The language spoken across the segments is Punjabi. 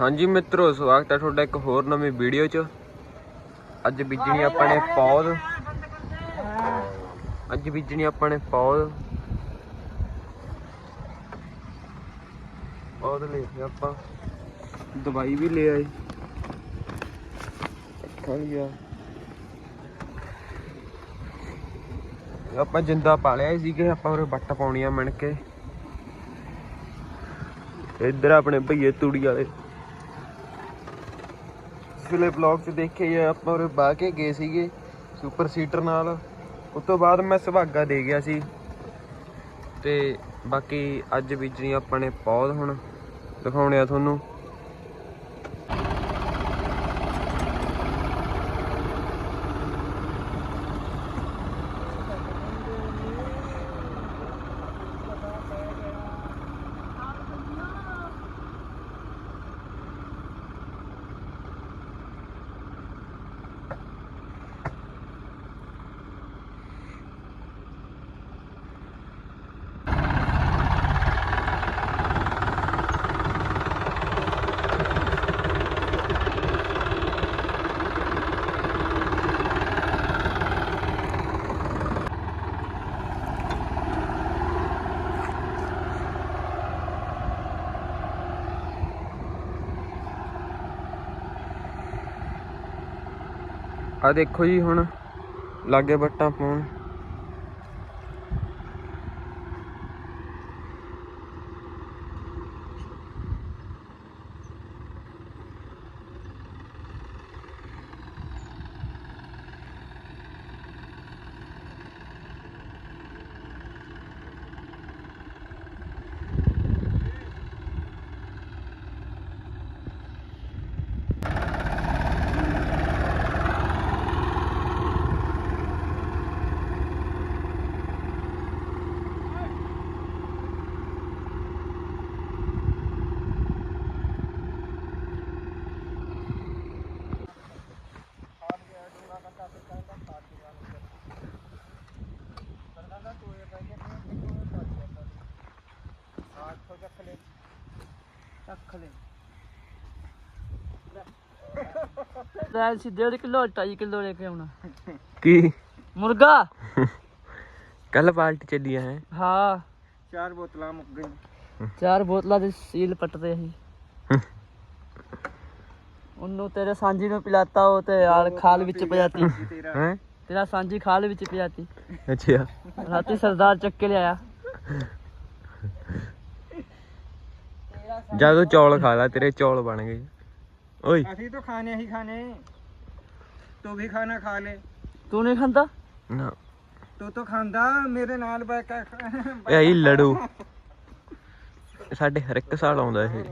ਹਾਂਜੀ ਮਿੱਤਰੋ, ਸਵਾਗਤ ਹੈ ਤੁਹਾਡਾ ਇੱਕ ਹੋਰ ਨਵੀਂ ਵੀਡੀਓ 'ਚ। ਅੱਜ ਬੀਜਣੀ ਆਪਾਂ ਨੇ ਪੌਦ। ਅੱਜ ਬੀਜਣੀ ਆਪਾਂ ਨੇ ਪੌਦ। ਪੌਦ ਲੈ ਆਪਾਂ। ਦਵਾਈ ਵੀ ਲੈ ਆਏ। ਖਾ ਆਪਾਂ ਜਿੰਦਾ ਪਾ ਲਿਆ ਸੀਗੇ, ਆਪਾਂ ਉਰੇ ਵੱਟ ਪਾਉਣੀਆਂ ਮਿਣ ਕੇ ਇੱਧਰ ਆਪਣੇ ਭਈਏ ਤੂੜੀ ਵਾਲੇ। ਪਿਛਲੇ ਬਲੌਗ 'ਚ ਦੇਖਿਆ ਹੀ ਆ, ਆਪਾਂ ਉਰੇ ਬਾਹ ਕੇ ਗਏ ਸੀਗੇ ਸੁਪਰ ਸੀਟਰ ਨਾਲ। ਉਸ ਤੋਂ ਬਾਅਦ ਮੈਂ ਸੁਭਾਗਾ ਦੇ ਗਿਆ ਸੀ। ਤੇ ਬਾਕੀ ਅੱਜ ਬੀਜਣੀ ਆਪਾਂ ਨੇ ਪੌਦ ਹੁਣ ਦਿਖਾਉਣੇ ਆ ਤੁਹਾਨੂੰ। ਆ ਦੇਖੋ ਜੀ ਹੁਣ ਲਾਗੇ ਬੱਟਾਂ ਪਾਉਣ। ਲੈ। ਸਿੱਧੇ ਉਹਦੇ ਕਿਲੋ 2.5 ਕਿਲੋ ਲੈ ਕੇ ਆਉਣਾ। ਕੀ? ਮੁਰਗਾ? ਕੱਲ ਪਾਰਟੀ ਚੱਲੀ ਹੈ? ਹਾਂ। ਚਾਰ ਬੋਤਲਾਂ ਮੁੱਕ ਗਈਆਂ। ਚਾਰ ਬੋਤਲਾਂ ਦੇ ਸੀਲ ਪੱਟਦੇ ਸੀ। ਉਹਨੂੰ ਤੇਰੇ ਸਾਂਝੀ ਨੂੰ ਪਿਲਾਤਾ ਉਹ ਤੇ ਯਾਰ ਖਾਲ ਵਿੱਚ ਪਿਆਤੀ। ਤੇਰਾ। ਹੈ? ਤੇਰਾ ਸਾਂਝੀ ਖਾਲ ਵਿੱਚ ਪਿਆਤੀ। ਅੱਛਾ। ਰਾਤੀ ਸਰਦਾਰ ਚੱਕ ਕੇ ਲਿਆਇਆ। ਜਦੋਂ ਚੌਲ ਖਾ ਲਾ ਤੇਰੇ ਚੌਲ ਬਣ ਗਏ। ਓਏ। ਅਸੀਂ ਤਾਂ ਖਾਣੇ ਹੀ ਖਾਣੇ। ਤੂੰ ਵੀ ਖਾਣਾ ਖਾ ਲੈ। ਤੂੰ ਨਹੀਂ ਖਾਂਦਾ? ਨਾ। ਤੂੰ ਤਾਂ ਖਾਂਦਾ ਮੇਰੇ ਨਾਲ ਬੈ ਕੇ ਇਹ ਲੜੂ ਸਾਡੇ ਹਰ ਇੱਕ ਸਾਲ ਆਉਂਦਾ ਇਹ।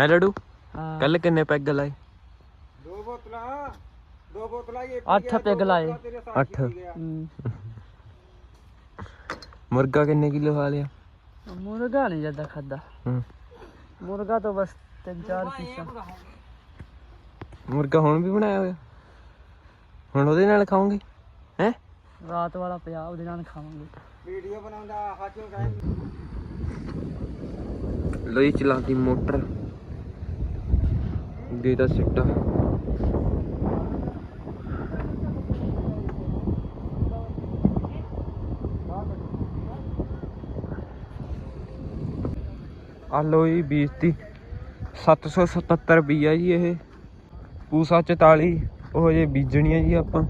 ਹੈ ਲੜੂ ਹਾਂ। ਕੱਲ ਕਿੰਨੇ ਪੈਗ ਲਾਏ? ਦੋ ਬੋਤਲਾਂ ਦੋ ਬੋਤਲਾਂ ਇਹ ਅੱਠ ਪੈਗ ਲਾਏ। ਅੱਠ। ਮੁਰਗਾ ਕਿੰਨੇ ਕਿਲੋ ਖਾ ਲਿਆ? ਮੁਰਗਾ ਨਹੀਂ ਜ਼ਿਆਦਾ ਖਾਦਾ ਹੂੰ। ਮੁਰਗਾ ਤਾਂ ਬਸ ਤਿੰਨ ਚਾਰ ਪੀਸਾਂ। ਮੁਰਗਾ ਹੁਣ ਵੀ ਬਣਾਇਆ ਹੋਇਆ? ਹੁਣ ਉਹਦੇ ਨਾਲ ਖਾਓਗੇ? ਹੈ? ਰਾਤ ਵਾਲਾ ਪਿਆ ਉਹਦੇ ਨਾਲ ਖਾਵਾਂਗੇ। ਵੀਡੀਓ ਬਣਾਉਂਦਾ ਹਾਥੋਂ ਗਏ ਲੋਈ ਚਲਾਤੀ ਮੋਟਰ। ਦੇ ਦਾ ਸਿੱਟਾ। ਆ ਜੀ ਬੀਜਤੀ। 777 ਰੁਪਈਆ ਜੀ ਇਹ। ਪੂਸਾ 44 ਉਹ ਜੇ ਹੈ ਜੀ ਆਪਾਂ।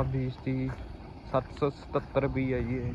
ਆ ਬੀਜਤੀ 777 ਰੁਪਈਆ ਜੀ ਇਹ।